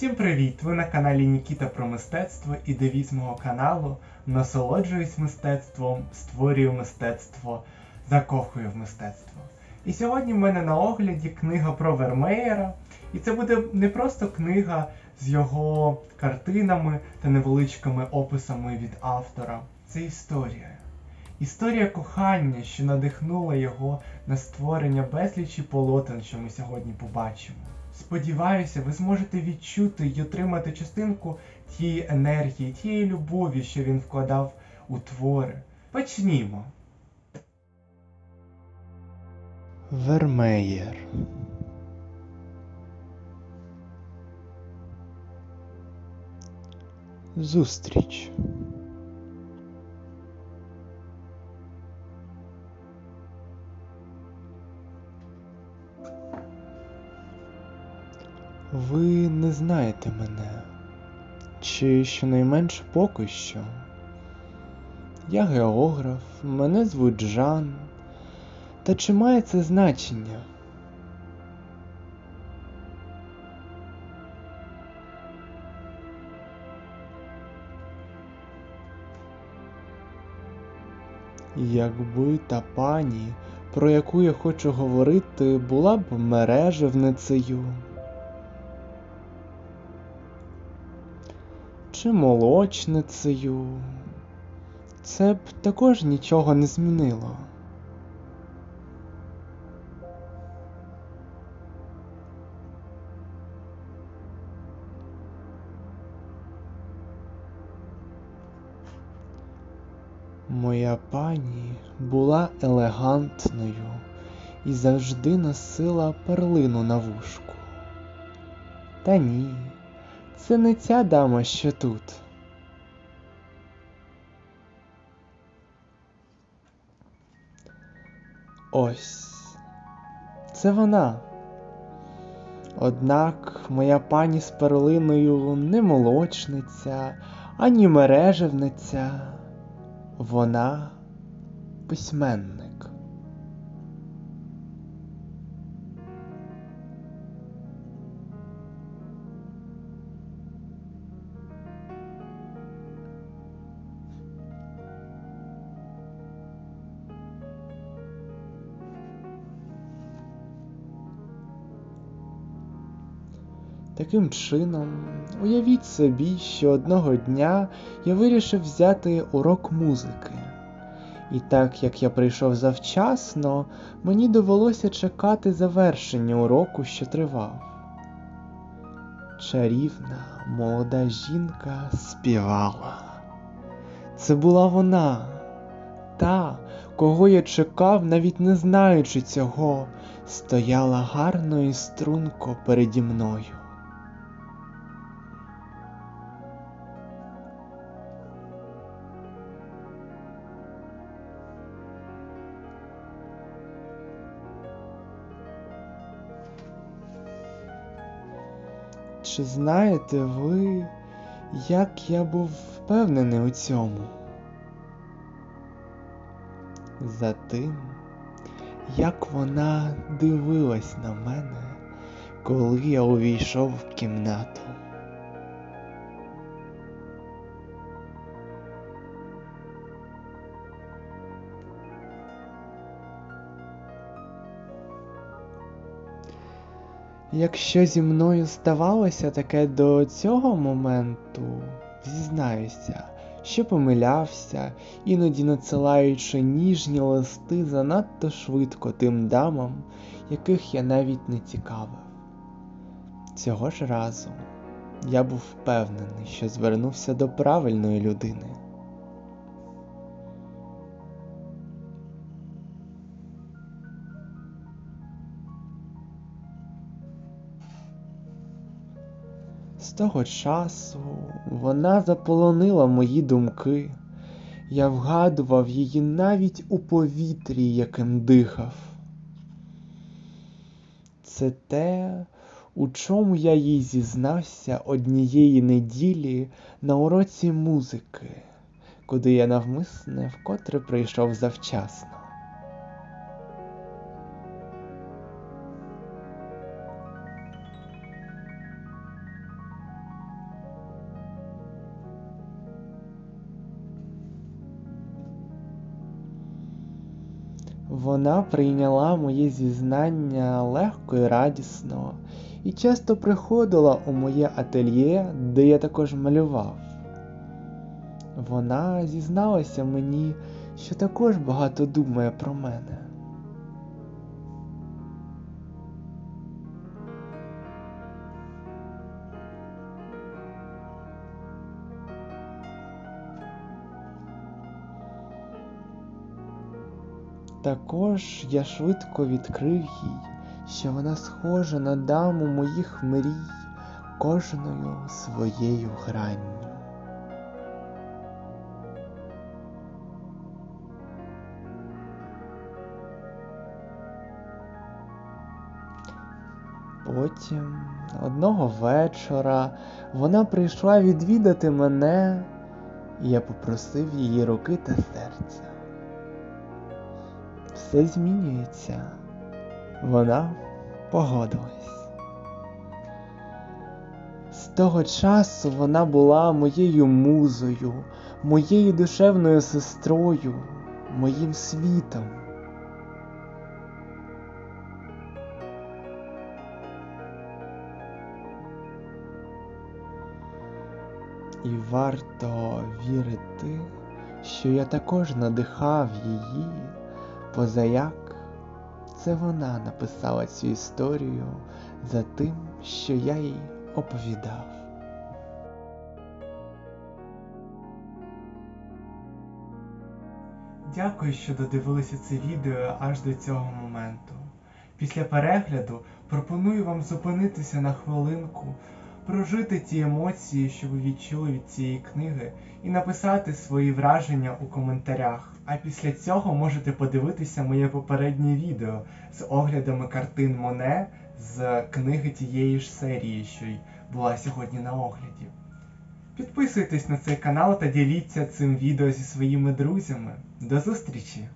Всім привіт! Ви на каналі Нікіта про мистецтво і девіз мого каналу Насолоджуюсь мистецтвом, створюю мистецтво, закохую в мистецтво. І сьогодні в мене на огляді книга про Вермеєра. І це буде не просто книга з його картинами та невеличкими описами від автора. Це історія. Історія кохання, що надихнула його на створення безлічі полотен, що ми сьогодні побачимо. Сподіваюся, ви зможете відчути й отримати частинку тієї енергії, тієї любові, що він вкладав у твори. Почнімо. Вермеєр. Зустріч. Ви не знаєте мене, чи щонайменше поки що. Я географ, мене звуть Жан. Та чи має це значення? Якби та пані, про яку я хочу говорити, була б мережевницею. Чи молочницею, це б також нічого не змінило. Моя пані була елегантною і завжди носила перлину на вушку. Та ні, це не ця дама, що тут. Ось це вона. Однак моя пані з перлиною не молочниця, ані мережевниця. Вона письменник. Таким чином, уявіть собі, що одного дня я вирішив взяти урок музики. І так як я прийшов завчасно, мені довелося чекати завершення уроку, що тривав. Чарівна молода жінка співала. Це була вона, та, кого я чекав, навіть не знаючи цього, стояла гарно і струнко переді мною. Чи знаєте ви, як я був впевнений у цьому? За тим, як вона дивилась на мене, коли я увійшов в кімнату. Якщо зі мною ставалося таке до цього моменту, зізнаюся, що помилявся, іноді надсилаючи ніжні листи занадто швидко тим дамам, яких я навіть не цікавив. Цього ж разу я був впевнений, що звернувся до правильної людини. З того часу вона заполонила мої думки. Я вгадував її навіть у повітрі, яким дихав. Це те, у чому я їй зізнався однієї неділі на уроці музики, куди я навмисне вкотре прийшов завчасно. Вона прийняла моє зізнання легко і радісно, і часто приходила у моє ательє, де я також малював. Вона зізналася мені, що також багато думає про мене. Також я швидко відкрив їй, що вона схожа на даму моїх мрій кожною своєю гранню. Потім, одного вечора, вона прийшла відвідати мене, і я попросив її руки та серця. Все змінюється. Вона погодилась. З того часу вона була моєю музою, моєю душевною сестрою, моїм світом. І варто вірити, що я також надихав її, позаяк це вона написала цю історію за тим, що я їй оповідав. Дякую, що додивилися це відео аж до цього моменту. Після перегляду пропоную вам зупинитися на хвилинку, прожити ті емоції, що ви відчули від цієї книги, і написати свої враження у коментарях. А після цього можете подивитися моє попереднє відео з оглядами картин Моне з книги тієї ж серії, що й була сьогодні на огляді. Підписуйтесь на цей канал та діліться цим відео зі своїми друзями. До зустрічі!